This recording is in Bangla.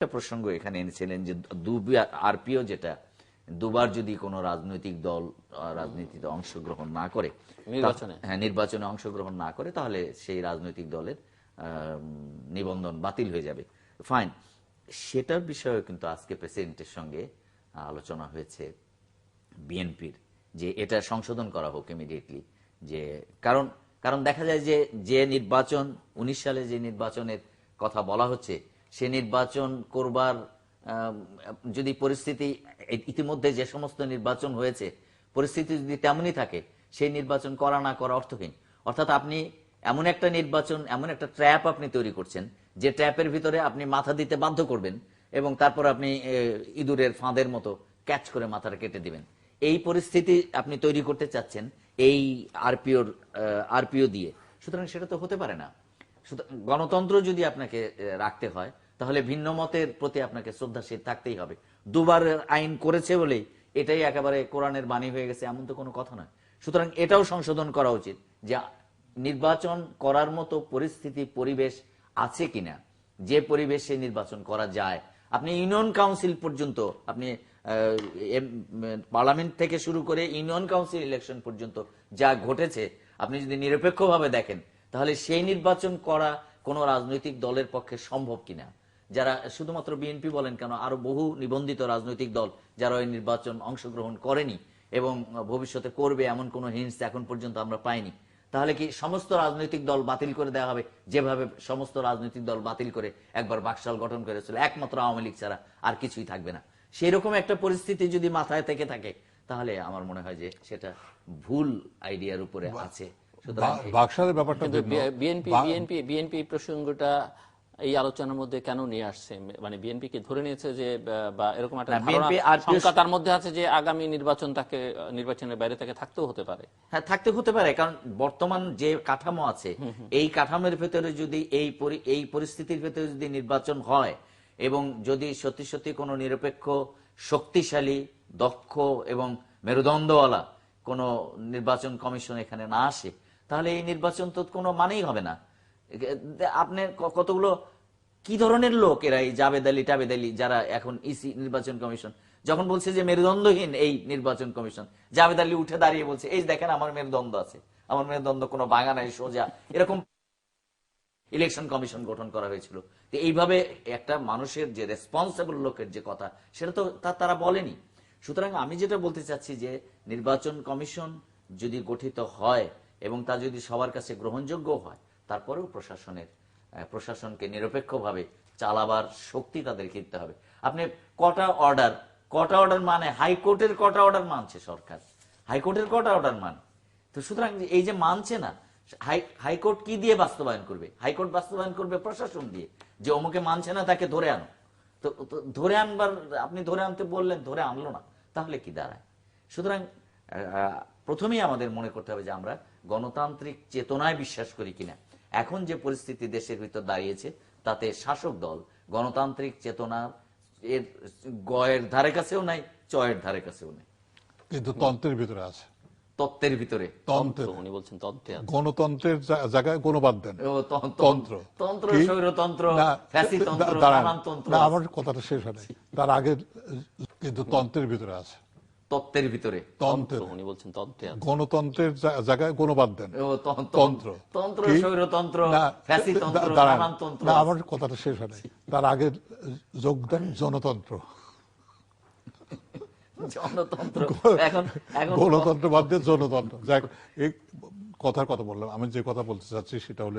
একটা প্রসঙ্গ এখানে এনেছিলেন যে আরপিও যেটা দুবার যদি কোনো রাজনৈতিক দল রাজনীতিতে অংশগ্রহণ না করে নির্বাচনে। হ্যাঁ নির্বাচনে অংশগ্রহণ না করে তাহলে সেই রাজনৈতিক দলের নিবন্ধন বাতিল হয়ে যাবে ফাইন সেটার বিষয়ে কিন্তু আজকে প্রেসিডেন্টের সঙ্গে আলোচনা হয়েছে বিএনপির যে এটা সংশোধন করা হোক ইমিডিয়েটলি যে কারণ কারণ দেখা যায় যে যে নির্বাচন উনিশ সালে যে নির্বাচনের কথা বলা হচ্ছে সে নির্বাচন করবার যদি পরিস্থিতি, ইতিমধ্যে যে সমস্ত নির্বাচন হয়েছে, পরিস্থিতি যদি তেমনই থাকে, সেই নির্বাচন করা না করা অর্থহীন। অর্থাৎ আপনি এমন একটা নির্বাচন, এমন একটা ট্র্যাপ আপনি তৈরি করছেন, যে ট্র্যাপের ভিতরে আপনি মাথা দিতে বাধ্য করবেন এবং তারপর আপনি ইঁদুরের ফাঁদের মতো ক্যাচ করে মাথাটা কেটে দিবেন। এই পরিস্থিতি আপনি তৈরি করতে চাচ্ছেন এই আরপিওর আরপিও দিয়ে। সুতরাং সেটা তো হতে পারে না। গণতন্ত্র যদি আপনাকে রাখতে হয়, তাহলে ভিন্ন মতের প্রতি আপনাকে শ্রদ্ধাশীল থাকতেই হবে। দুবার আইন করেছে বলেই এটাই একেবারে কোরআনের বাণী হয়ে গেছে, এমন তো কোনো কথা নয়। সুতরাং এটাও সংশোধন করা উচিত যে, নির্বাচন করার মতো পরিস্থিতি, পরিবেশ আছে কিনা? যে পরিবেশে নির্বাচন করা যায়। আপনি ইউনিয়ন কাউন্সিল পর্যন্ত, আপনি পার্লামেন্ট থেকে শুরু করে ইউনিয়ন কাউন্সিল ইলেকশন পর্যন্ত যা ঘটেছে, আপনি যদি নিরপেক্ষভাবে দেখেন তাহলে সেই নির্বাচন করা কোনো রাজনৈতিক দলের পক্ষে সম্ভব কিনা? যারা শুধুমাত্র বিএনপি বলেন কেন আরও বহু নিবন্ধিত রাজনৈতিক দল যারা ওই নির্বাচন অংশগ্রহণ করেনি এবং ভবিষ্যতে করবে এমন কোনো হিন্স এখন পর্যন্ত আমরা পাইনি। তাহলে কি সমস্ত রাজনৈতিক দল বাতিল করে দেওয়া হবে? যেভাবে সমস্ত রাজনৈতিক দল বাতিল করে একবার বাকশাল গঠন করেছিল একমাত্র আওয়ামী লীগ ছাড়া আর কিছুই থাকবে না। সেই রকম একটা পরিস্থিতি যদি মাথায় থেকে থাকে তাহলে আমার মনে হয় যে সেটা ভুল আইডিয়ার উপরে আছে। বাকশালের ব্যাপারটা বিএনপি বিএনপি বিএনপি প্রসঙ্গটা এই আলোচনার মধ্যে কেন নিয়ে আসছে? মানে বিএনপি কি ধরে নিয়েছে যে বা- এরকম একটা শঙ্কা তার মধ্যে আছে যে আগামী নির্বাচন তাকে নির্বাচনের বাইরে তাকে থাকতেও হতে পারে। হ্যাঁ থাকতে হতে পারে কারণ বর্তমান যে কাঠামো আছে এই কাঠামোর ভেতরে যদি এই পরি- এই পরিস্থিতির ভেতরে যদি নির্বাচন হয় এবং যদি সত্যি সত্যি কোনো নিরপেক্ষ শক্তিশালী দক্ষ এবং মেরুদণ্ডওয়ালা কোনো নির্বাচন কমিশন এখানে না আসে তাহলে এই নির্বাচন তো কোনো মানেই হবে না। আপনি কতগুলো, কি ধরনের লোক এরা এই জাবেদ আলী টাবেদ আলী যারা এখন ইসি নির্বাচন কমিশন? যখন বলছে যে মেরুদণ্ডহীন এই নির্বাচন কমিশন জাবেদ আলী উঠে দাঁড়িয়ে বলছে, এই দেখেন আমার মেরুদণ্ড আছে। আমার মেরুদণ্ড কোনো বাঙা নাই, সোজা। এরকম ইলেকশন কমিশন গঠন করা হয়েছিল। তো এইভাবে একটা মানুষের যে রেসপন্সিবল লোকের যে কথা, সেটা তো তা তারা বলেনি। সুতরাং আমি যেটা বলতে চাচ্ছি যে, নির্বাচন কমিশন যদি গঠিত হয় এবং তা যদি সবার কাছে গ্রহণযোগ্য হয়, তারপরেও প্রশাসনের প্রশাসনকে নিরপেক্ষভাবে চালাবার শক্তি তাদেরকে দিতে হবে। আপনি কটা অর্ডার কটা অর্ডার মানে হাইকোর্টের কটা অর্ডার মানছে সরকার? হাইকোর্টের কটা অর্ডার মানে? তো সুতরাং এই যে মানছে না, হাই- হাইকোর্ট কি দিয়ে বাস্তবায়ন করবে? হাইকোর্ট বাস্তবায়ন করবে প্রশাসন দিয়ে, যে অমুকে মানছে না তাকে ধরে আনো। তো ধরে আনবার, আপনি ধরে আনতে বললেন, ধরে আনলো না, তাহলে কি দাঁড়ায়? সুতরাং প্রথমেই আমাদের মনে করতে হবে যে আমরা গণতান্ত্রিক চেতনায় বিশ্বাস করি কিনা। এখন যে পরিস্থিতি দেশের ভিতর দাঁড়িয়েছে তাতে শাসক দল গণতান্ত্রিক চেতনা এর গয়ের ধারে কাছেও নাই চয়ের ধারে কাছেও নেই। কিন্তু তন্ত্রের ভিতরে আছে। তত্ত্বের ভিতরে। তন্ত্রের উনি বলছেন তন্ত্রে গণতন্ত্রের জায়গায় গণবাদ দেন। ও তন্ত্র। তন্ত্র? স্বৈরতন্ত্র ফ্যাসিতন্ত্র তন্ত্র আমার কথাটা শেষ হয় তার আগে কিন্তু তন্ত্রের ভিতরে আছে। তত্ত্বের ভিতরে। তন্ত্রের। উনি বলছেন তন্ত্রে গণতন্ত্রের জায়গায় গণবাদ দেন। তন্ত্র। তন্ত্র। স্বৈরতন্ত্র ফ্যাসিতন্ত্র তন্ত্র না আমার কথাটা শেষ হয় নাই। তার আগে যোগদান জনতন্ত্র। জনতন্ত্র। এখন এখন গণতন্ত্র বাদ দিয়ে জনতন্ত্র। কথার কথা বললাম। আমি যে কথা বলতে চাচ্ছি সেটা হলো